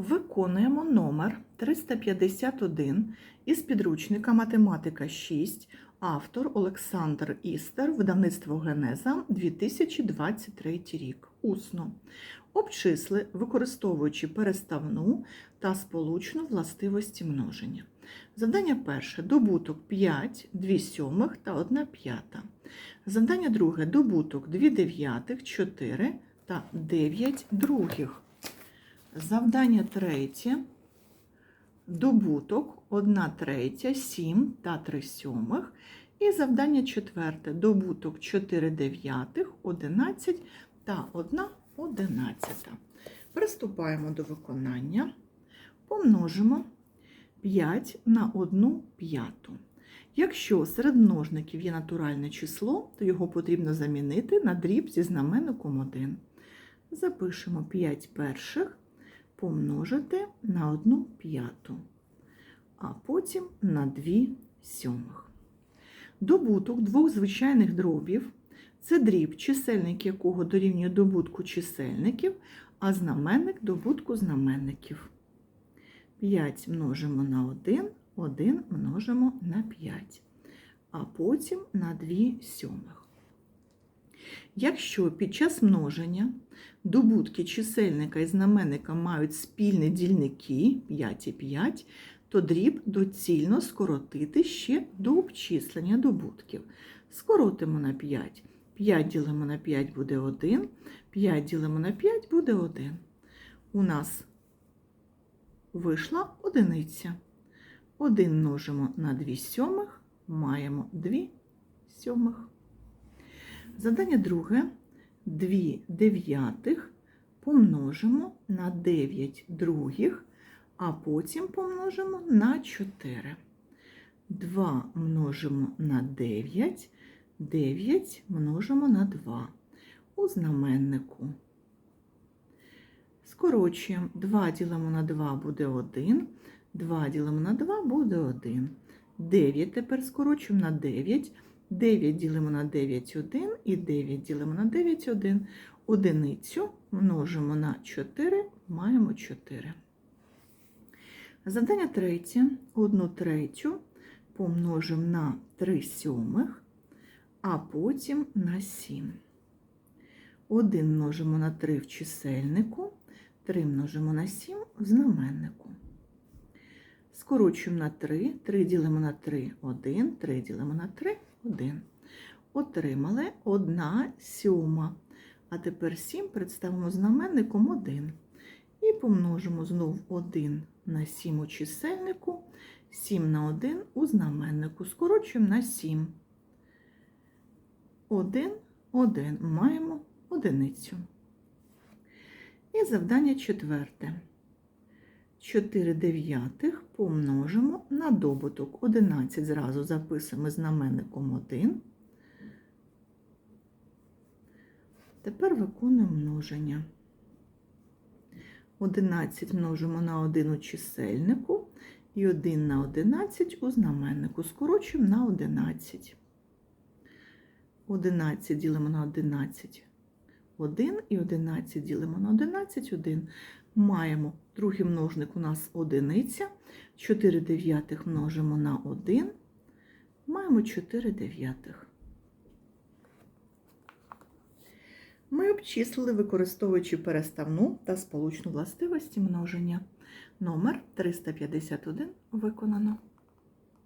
Виконуємо номер 351 із підручника Математика 6, автор Олександр Істер, видавництво Генеза 2023 рік. Усно. Обчисли, використовуючи переставну та сполучну властивості множення. Завдання перше. Добуток 5, 2 сьомих та 1 п'ята. Завдання друге. Добуток 2 дев'ятих, 4 та 9 других. Завдання третє. Добуток 1 третя, 7 та 3 сьомих. І завдання четверте. Добуток 4 дев'ятих, 11 та 1 одинадцята. Приступаємо до виконання. Помножимо 5 на 1 п'яту. Якщо серед множників є натуральне число, то його потрібно замінити на дріб зі знаменником 1. Запишемо 5 перших помножити на 1 п'яту, а потім на 2 сьомих. Добуток двох звичайних дробів це дріб, чисельник якого дорівнює добутку чисельників, а знаменник добутку знаменників. 5 множимо на 1, 1 множимо на 5, а потім на 2 сьомих. Якщо під час множення добутки чисельника і знаменника мають спільні дільники 5 і 5, то дріб доцільно скоротити ще до обчислення добутків. Скоротимо на 5. 5 ділимо на 5 буде 1, 5 ділимо на 5 буде 1. У нас вийшла одиниця. 1 множимо на 2 сьомих, маємо 2 сьомих. Задання друге. 2 дев'ятих помножимо на 9 других, а потім помножимо на 4. 2 множимо на 9, 9 множимо на 2 у знаменнику. Скорочуємо 2 ділимо на 2 буде 1, 2 ділимо на 2 буде 1. 9 тепер скорочуємо на 9. 9 ділимо на 9 1 і 9 ділимо на 9 1. Одиницю множимо на 4, маємо 4. Завдання третє. 1 третю помножимо на 3 сьомих, а потім на 7. 1 множимо на 3 в чисельнику, 3 множимо на 7 в знаменнику. Скорочуємо на 3, 3 ділимо на 3 1, 3 ділимо на 3 1. Отримали 1 сьома. А тепер 7 представимо знаменником 1. І помножимо знов 1 на 7 у чисельнику, 7 на 1 у знаменнику. Скорочуємо на 7. 1, 1. Маємо одиницю. І завдання четверте. 4 дев'ятих помножимо на добуток 11. Зразу записуємо знаменником 1. Тепер виконуємо множення. 11 множимо на 1 у чисельнику і 1 на 11 у знаменнику. Скорочуємо на 11. 11 ділимо на 11 1 і 11 ділимо на 11 1. Маємо другий множник у нас одиниця. 4 дев'ятих множимо на 1. Маємо 4 дев'ятих. Ми обчислили, використовуючи переставну та сполучну властивості множення. Номер 351 виконано.